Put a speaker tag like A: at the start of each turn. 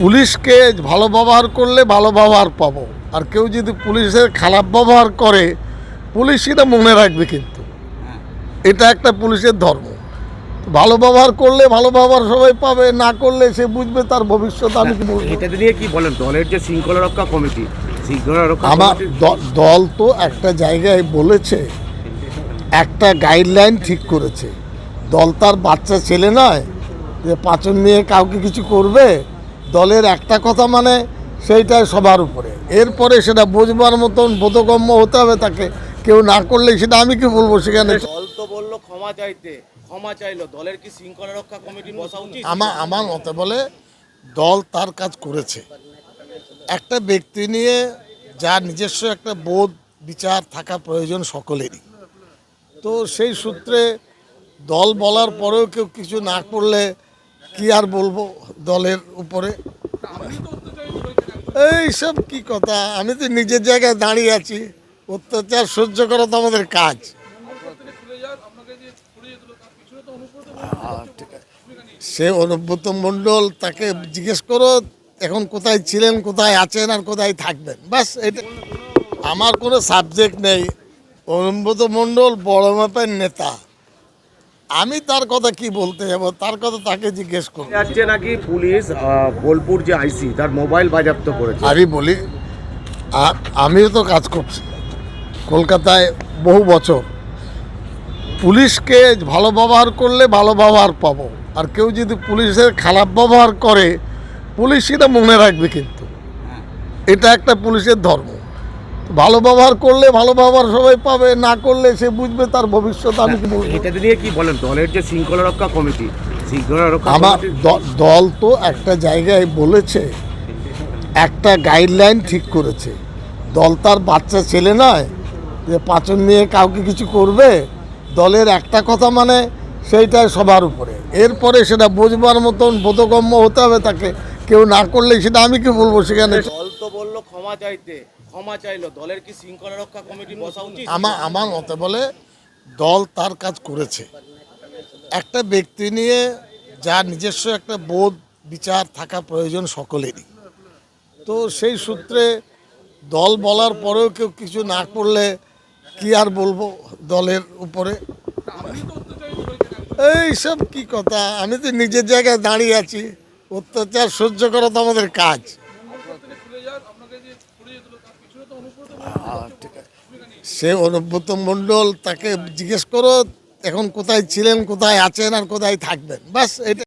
A: পুলিশকে ভালো ব্যবহার করলে ভালো ব্যবহার পাবো। আর কেউ যদি পুলিশের খারাপ ব্যবহার করে পুলিশ সেটা মনে রাখবে কিন্তু। এটা একটা পুলিশের ধর্ম। ভালো ব্যবহার করলে ভালো ব্যবহার সবাই পাবে না করলে সে বুঝবে তার ভবিষ্যৎ আমি কি বলব?
B: এটা নিয়ে কি বলেন? দলের যে শৃঙ্খলা রক্ষা কমিটি শৃঙ্খলা রক্ষা
A: আমার দল তো একটা জায়গায় বলেছে একটা গাইডলাইন ঠিক করেছে। দল তার বাচ্চা ছেলে নয় যে পাচন নিয়ে কাউকে কিছু করবে দলের একটা কথা মানে সেইটাই সবার উপরে। এরপরে সেটা বোঝবার মতন বোধগম্য হতে হবে তাকে। কেউ না করলে সেটা আমি কি বলব সেখানে?
B: দল তো বলল ক্ষমা চাইতে ক্ষমা চাইলো। দলের কি শৃঙ্খলা রক্ষা কমিটি বসা উচিত?
A: আমার আমার মতে বলে দল তার কাজ করেছে। একটা ব্যক্তি নিয়ে যার নিজস্ব একটা বোধ বিচার থাকা প্রয়োজন সকলেরই। তো সেই সূত্রে দল বলার পরেও কেউ কিছু না করলে কি আর বলব দলের উপরে? এই সব কি কথা? আমি তো নিজের জায়গায় দাঁড়িয়ে আছি। অত্যাচার সহ্য করা তো আমাদের কাজ। সে অনুব্রত মণ্ডল তাকে জিজ্ঞেস করো, এখন কোথায় ছিলেন, কোথায় আছেন আর কোথায় থাকবেন? বাস, এটা আমার কোনো সাবজেক্ট নেই। অনুব্রত মণ্ডল বড় মাপের নেতা। আমি তার কথা কি বলতে যাব? তার কথা তাকে জিজ্ঞেস করব
B: যাচ্ছে নাকি পুলিশ বোলপুর যে আইসি তার মোবাইল বাজেয়াপ্ত করেছে।
A: আমি বলি আমিও তো কাজ করছি। কলকাতায় বহু বছর। পুলিশকে ভালো ব্যবহার করলে ভালো ব্যবহার পাবো। আর কেউ যদি পুলিশের খারাপ ব্যবহার করে পুলিশ সেটা মনে রাখবে কিন্তু। এটা একটা পুলিশের ধর্ম। ভালো ব্যবহার করলে ভালো ব্যবহার সবাই পাবে না করলে সে বুঝবে তার ভবিষ্যৎ আমি কি বলব?
B: এটা নিয়ে কি বলেন? দলের যে শৃঙ্খলা রক্ষা কমিটি শৃঙ্খলা রক্ষা
A: আমার দল তো একটা জায়গায় বলেছে একটা গাইডলাইন ঠিক করেছে। দল তার বাচ্চা ছেলে নয় যে পাচন নিয়ে কাউকে কিছু করবে দলের একটা কথা মানে সেইটাই সবার উপরে। এরপরে সেটা বোঝবার মতন বোধগম্য হতে হবে তাকে কেউ না করলে সেটা আমি কি বলব সেখানে?
B: দল তো বলল ক্ষমা চাইতে। ক্ষমা চাইলো, দলের কি শৃঙ্খলা রক্ষা কমিটি বসা উচিত?
A: আমার আমার মতে বলে, দল তার কাজ করেছে। একটা ব্যক্তি নিয়ে যার নিজস্ব একটা বোধ, বিচার থাকা প্রয়োজন সকলেরই। তো সেই সূত্রে দল বলার পরেও কেউ কিছু না করলে কি আর বলব দলের উপরে? এই সব কি কথা? আমি তো নিজের জায়গায় দাঁড়িয়ে আছি। অত্যাচার সহ্য করা তো আমাদের কাজ। সে অনুব্রত মন্ডল তাকে জিজ্ঞেস করো এখন কোথায় ছিলেন কোথায় আছেন আর কোথায় থাকবেন? বাস এটা